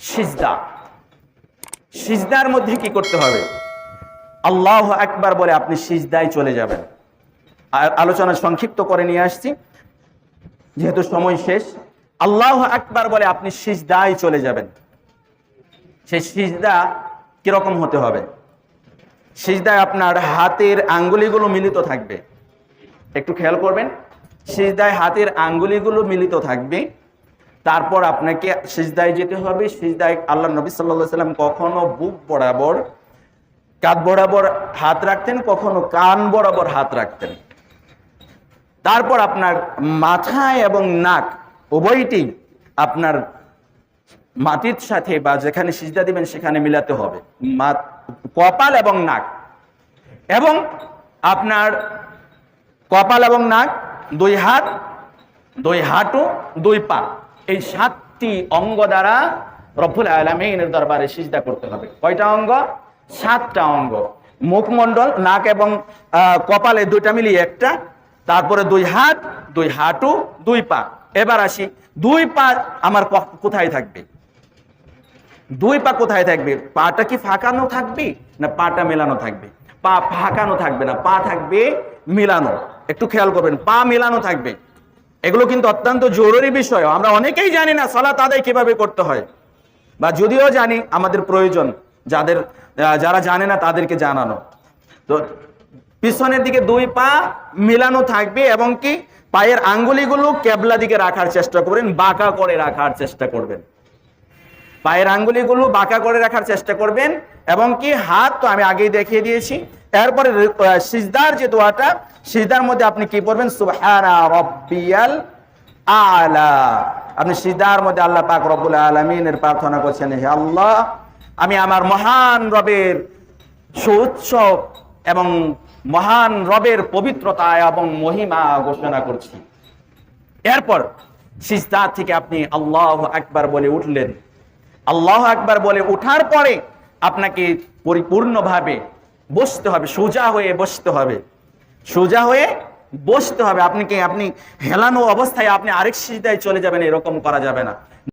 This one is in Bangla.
সিজদা। সিজদার মধ্যে কি করতে হবে? আল্লাহ একবার বলে আপনি সিজদায় চলে যাবেন। আর আলোচনা সংক্ষিপ্ত করে নিয়ে আসছি। যেহেতু সময় শেষ, আল্লাহ একবার বলে আপনি সিজদায় চলে যাবেন। সেই সিজদা কীরকম হতে হবে? সিজদায় আপনার হাতের আঙ্গুলিগুলো মিলিত থাকবে। একটু খেয়াল করবেন, সিজদায় হাতের আঙ্গুলিগুলো মিলিত থাকবে। তারপর আপনাকে সিজদায় যেতে হবে। সিজদায় আল্লাহ নবী সাল্লাহ সাল্লাম কখনো বুক বরাবর, কাঁধ বরাবর হাত রাখতেন, কখনো কান বরাবর হাত রাখতেন। তারপর আপনার মাথা এবং নাক উভয়টি আপনার মাটির সাথে বা যেখানে সিজদা দিবেন সেখানে মিলাতে হবে। কপাল এবং নাক। এবং আপনার কপাল এবং নাক দুই হাত, দুই হাঁটু, দুই পা। এই সাতটি অঙ্গ দ্বারা রব্বুল আলমিনের দরবারে সিজদা করতে হবে। কয়টা অঙ্গ? সাতটা অঙ্গ। মুখমণ্ডল, নাক এবং কপালে দুইটা মিলিয়ে একটা, তারপরে দুই হাত, দুই হাঁটু, দুই পা। এবার আসি, দুই পা আমার কোথায় থাকবে? দুই পা কোথায় থাকবে? পাটা কি ফাঁকানো থাকবে না পাটা মেলানো থাকবে? পা ফাঁকানো থাকবে না, পা থাকবে মিলানো। একটু খেয়াল করবেন, পা মেলানো থাকবে। এগুলো কিন্তু অত্যন্ত জরুরি বিষয়। আমরা অনেকেই জানি না সালাত আদায় কীভাবে করতে হয়। বা যদিও জানি আমাদের প্রয়োজন যাদের যারা জানে না তাদেরকে জানানো। তো পিছনের দিকে দুই পা মিলানো থাকবে এবং কি পায়ের আঙ্গুলিগুলো কেবলা দিকে রাখার চেষ্টা করবেন, বাঁকা করে রাখার চেষ্টা করবেন। পায়ের আঙ্গুলিগুলো বাঁকা করে রাখার চেষ্টা করবেন এবং কি হাত, তো আমি আগেই দেখিয়ে দিয়েছি এরপরে সিজদার যে দোয়াটা, সিজদার মধ্যে আপনি কি পড়বেন? সুবহানা রব্বিয়াল আলা। আপনি সিজদার মধ্যে আল্লাহ পাক রব্বুল আলামিনের প্রার্থনা করছেন, হে আল্লাহ, আমি আমার মহান রবের সুউচ্চ এবং মহান রবের পবিত্রতা এবং মহিমা ঘোষণা করছি। এরপর সিজদা থেকে আপনি আল্লাহ আকবার বলে উঠলেন। আল্লাহ আকবার বলে উঠার পরে আপনাকে পরিপূর্ণভাবে বসতে হবে, সোজা হয়ে বসতে হবে। সোজা হয়ে বসতে হবে। আপনি কি? আপনি হেলানো অবস্থায় আপনি আরেক সিজদায় চলে যাবেন, এরকম করা যাবে না।